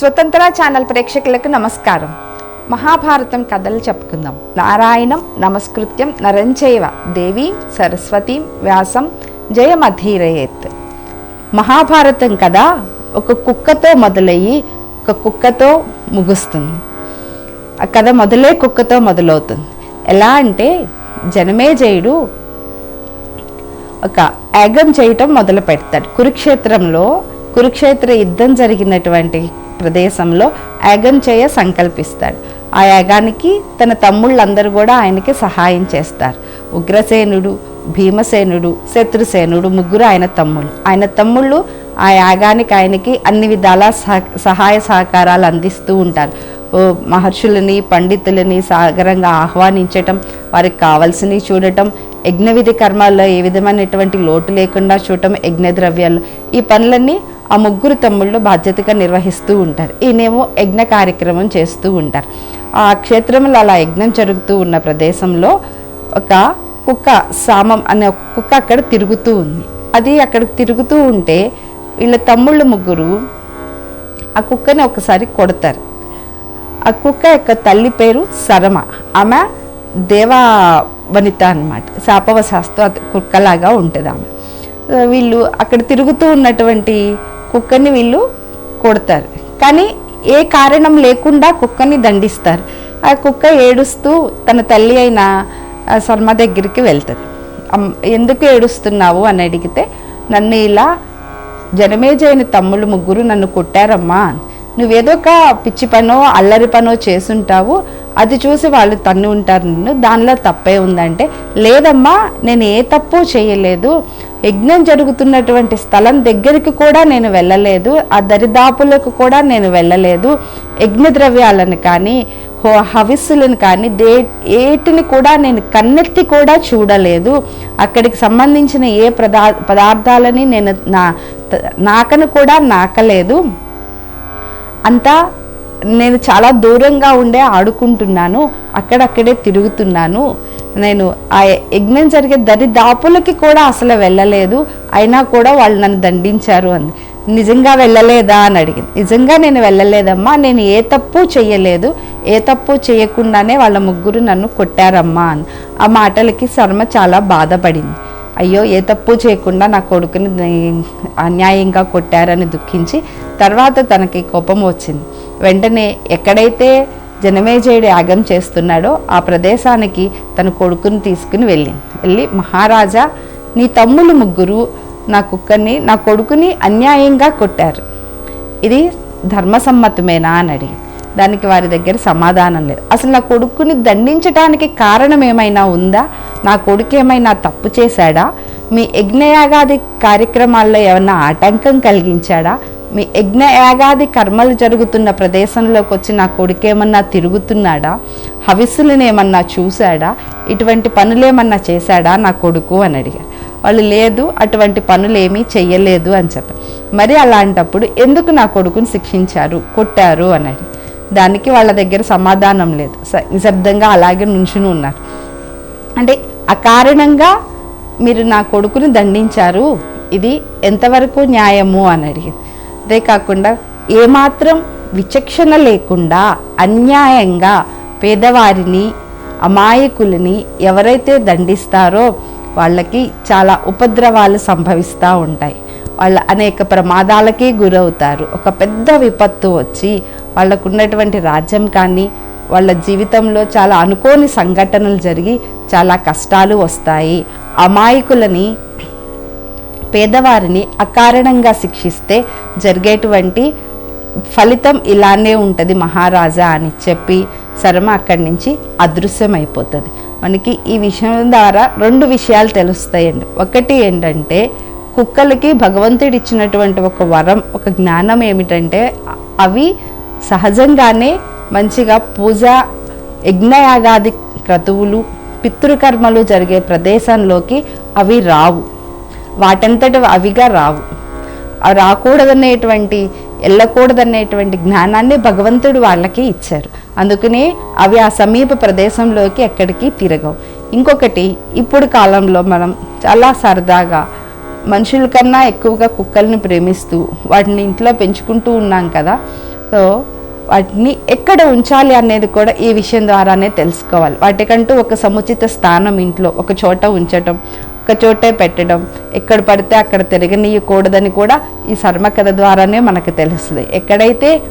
స్వతంత్ర ఛానల్ ప్రేక్షకులకు నమస్కారం. మహాభారతం కథలు చెప్పుకుందాం. నారాయణం నమస్కృత్యం నరంచైవ దేవి సరస్వతి వ్యాసం జయమధీరయేత్. మహాభారతం కథ ఒక కుక్కతో మొదలయ్యి ఒక కుక్కతో ముగుస్తుంది. ఆ కథ మొదలే కుక్కతో మొదలవుతుంది. ఎలా అంటే జనమేజయుడు ఒక యాగం చేయటం మొదలు పెడతాడు కురుక్షేత్రంలో కురుక్షేత్ర యుద్ధం జరిగినటువంటి ప్రదేశంలో యాగం చేయ సంకల్పిస్తాడు. ఆ యాగానికి తన తమ్ముళ్ళందరూ కూడా ఆయనకి సహాయం చేస్తారు. ఉగ్రసేనుడు భీమసేనుడు శత్రుసేనుడు ముగ్గురు ఆయన తమ్ముళ్ళు. ఆయన తమ్ముళ్ళు ఆ యాగానికి ఆయనకి అన్ని విధాల సహ- సహాయ సహకారాలు అందిస్తూ ఉంటారు. మహర్షులని పండితులని సాగరంగా ఆహ్వానించటం వారికి కావాల్సినవి చూడటం యజ్ఞవిధి కర్మాల్లో ఏ విధమైనటువంటి లోటు లేకుండా చూడటం యజ్ఞ ద్రవ్యాలు ఈ పనులన్నీ ఆ ముగ్గురు తమ్ముళ్ళు బాధ్యతగా నిర్వహిస్తూ ఉంటారు. ఈయనేమో యజ్ఞ కార్యక్రమం చేస్తూ ఉంటారు. ఆ క్షేత్రంలో అలా యజ్ఞం జరుగుతూ ఉన్న ప్రదేశంలో ఒక కుక్క సామం అనే ఒక కుక్క అక్కడ తిరుగుతూ ఉంది. అది అక్కడ తిరుగుతూ ఉంటే వీళ్ళ తమ్ముళ్ళు ముగ్గురు ఆ కుక్కని ఒకసారి కొడతారు. ఆ కుక్క యొక్క తల్లి పేరు సరమ. ఆమె దేవా వనిత అనమాట శాపవ శాస్త్ర కుక్కలాగా ఉంటుంది ఆమె. వీళ్ళు అక్కడ తిరుగుతూ ఉన్నటువంటి కుక్కని వీళ్ళు కొడతారు. కానీ ఏ కారణం లేకుండా కుక్కని దండిస్తారు. ఆ కుక్క ఏడుస్తూ తన తల్లి అయిన శర్మ దగ్గరికి వెళ్తుంది. ఎందుకు ఏడుస్తున్నావు? అని అడిగితే నన్ను ఇలా జనమేజైన తమ్ముళ్ళు ముగ్గురు నన్ను కొట్టారమ్మా. నువ్వేదో ఒక పిచ్చి పనో అల్లరి పనో చేసుంటావు అది చూసి వాళ్ళు తన్ను ఉంటారు నిన్ను దానిలో తప్పే ఉందంటే లేదమ్మా నేను ఏ తప్పు చేయలేదు. యజ్ఞం జరుగుతున్నటువంటి స్థలం దగ్గరికి కూడా నేను వెళ్ళలేదు ఆ దరిదాపులకు కూడా నేను వెళ్ళలేదు. యజ్ఞ ద్రవ్యాలను కానీ హో హవిస్సులను కానీ దే ఏటిని కూడా నేను కన్నెత్తి కూడా చూడలేదు. అక్కడికి సంబంధించిన ఏ పదా పదార్థాలని నేను నా నాకను కూడా నాకలేదు. అంతా నేను చాలా దూరంగా ఉండే ఆడుకుంటున్నాను అక్కడక్కడే తిరుగుతున్నాను. నేను ఆ యజ్ఞం జరిగే దరి దాపులకి కూడా అసలు వెళ్ళలేదు. అయినా కూడా వాళ్ళు నన్ను దండించారు అంది. నిజంగా వెళ్ళలేదా అని అడిగింది. నిజంగా నేను వెళ్ళలేదమ్మా నేను ఏ తప్పు చేయలేదు ఏ తప్పు చేయకుండానే వాళ్ళ ముగ్గురు నన్ను కొట్టారమ్మా అని ఆ మాటలకి శర్మ చాలా బాధపడింది. అయ్యో ఏ తప్పు చేయకుండా నా కొడుకుని అన్యాయంగా కొట్టారని దుఃఖించి తర్వాత తనకి కోపం వచ్చింది. వెంటనే ఎక్కడైతే జనమేజయుడు యాగం చేస్తున్నాడో ఆ ప్రదేశానికి తన కొడుకుని తీసుకుని వెళ్ళింది వెళ్ళి మహారాజా నీ తమ్ములు ముగ్గురు నా కుక్కని నా కొడుకుని అన్యాయంగా కొట్టారు. ఇది ధర్మసమ్మతమేనా అని అడిగి దానికి వారి దగ్గర సమాధానం లేదు. అసలు నా కొడుకుని దండించడానికి కారణం ఏమైనా ఉందా? నా కొడుకు ఏమైనా తప్పు చేశాడా? మీ యజ్ఞయాగాది కార్యక్రమాల్లో ఏమైనా ఆటంకం కలిగించాడా? మీ యజ్ఞ యాగాది కర్మలు జరుగుతున్న ప్రదేశంలోకి వచ్చి నా కొడుకు ఏమన్నా తిరుగుతున్నాడా? హవిస్సులను ఏమన్నా చూశాడా? ఇటువంటి పనులేమన్నా చేశాడా నా కొడుకు? అని అడిగారు వాళ్ళు లేదు అటువంటి పనులు ఏమీ చెయ్యలేదు అని చెప్పారు. మరి అలాంటప్పుడు ఎందుకు నా కొడుకుని శిక్షించారు కొట్టారు? అని అడిగి దానికి వాళ్ళ దగ్గర సమాధానం లేదు. స- నిశ్శబ్దంగా అలాగే నుంచుని ఉన్నారు. అంటే అకారణంగా మీరు నా కొడుకుని దండించారు ఇది ఎంతవరకు న్యాయము? అని అడిగింది అంతేకాకుండా ఏమాత్రం విచక్షణ లేకుండా అన్యాయంగా పేదవారిని అమాయకులని ఎవరైతే దండిస్తారో వాళ్ళకి చాలా ఉపద్రవాలు సంభవిస్తూ ఉంటాయి. వాళ్ళు అనేక ప్రమాదాలకి గురవుతారు. ఒక పెద్ద విపత్తు వచ్చి వాళ్ళకు ఉన్నటువంటి రాజ్యం కానీ వాళ్ళ జీవితంలో చాలా అనుకోని సంఘటనలు జరిగి చాలా కష్టాలు వస్తాయి. అమాయకులని పేదవారిని అకారణంగా శిక్షిస్తే జరిగేటువంటి ఫలితం ఇలానే ఉంటుంది మహారాజా అని చెప్పి శర్మ అక్కడి నుంచి అదృశ్యమైపోతుంది. మనకి ఈ విషయం ద్వారా రెండు విషయాలు తెలుస్తాయండి. ఒకటి ఏంటంటే కుక్కలకి భగవంతుడు ఇచ్చినటువంటి ఒక వరం ఒక జ్ఞానం ఏమిటంటే అవి సహజంగానే మంచిగా పూజ యజ్ఞయాగాది క్రతువులు పితృకర్మలు జరిగే ప్రదేశంలోకి అవి రావు. వాటంతట అవిగా రావు. రాకూడదనేటువంటి వెళ్ళకూడదనేటువంటి జ్ఞానాన్ని భగవంతుడు వాళ్ళకి ఇచ్చారు. అందుకనే అవి ఆ సమీప ప్రదేశంలోకి ఎక్కడికి తిరగవు. ఇంకొకటి ఇప్పుడు కాలంలో మనం చాలా సరదాగా మనుషుల కన్నా ఎక్కువగా కుక్కల్ని ప్రేమిస్తూ వాటిని ఇంట్లో పెంచుకుంటూ ఉన్నాం కదా సో వాటిని ఎక్కడ ఉంచాలి అనేది కూడా ఈ విషయం ద్వారానే తెలుసుకోవాలి. వాటికంటూ ఒక సముచిత స్థానం ఇంట్లో ఒక చోట ఉంచటం ఒక చోటే పెట్టడం. ఎక్కడ పడితే అక్కడ తిరగనీయకూడదని కూడా ఈ శర్మ కథ ద్వారానే మనకు తెలుస్తుంది. ఎక్కడైతే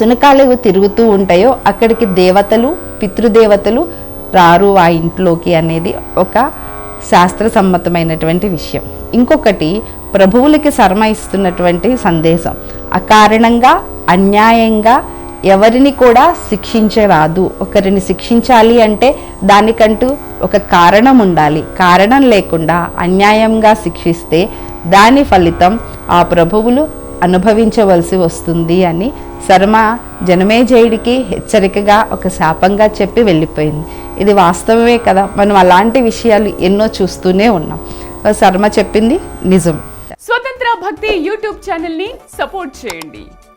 శునకాలు తిరుగుతూ ఉంటాయో అక్కడికి దేవతలు పితృదేవతలు రారు ఆ ఇంట్లోకి అనేది ఒక శాస్త్ర సమ్మతమైనటువంటి విషయం. ఇంకొకటి ప్రభువులకి శర్మ ఇస్తున్నటువంటి సందేశం. అకారణంగా అన్యాయంగా ఎవరిని కూడా శిక్షించరాదు. ఒకరిని శిక్షించాలి అంటే దానికంటూ ఒక కారణం ఉండాలి. కారణం లేకుండా అన్యాయంగా శిక్షిస్తే దాని ఫలితం ఆ ప్రభువులు అనుభవించవలసి వస్తుంది అని శర్మ జనమేజయుడికి హెచ్చరికగా ఒక శాపంగా చెప్పి వెళ్ళిపోయింది. ఇది వాస్తవమే కదా. మనం అలాంటి విషయాలు ఎన్నో చూస్తూనే ఉన్నాం. శర్మ చెప్పింది నిజం. స్వతంత్ర భక్తి యూట్యూబ్ ఛానల్ని సపోర్ట్ చేయండి.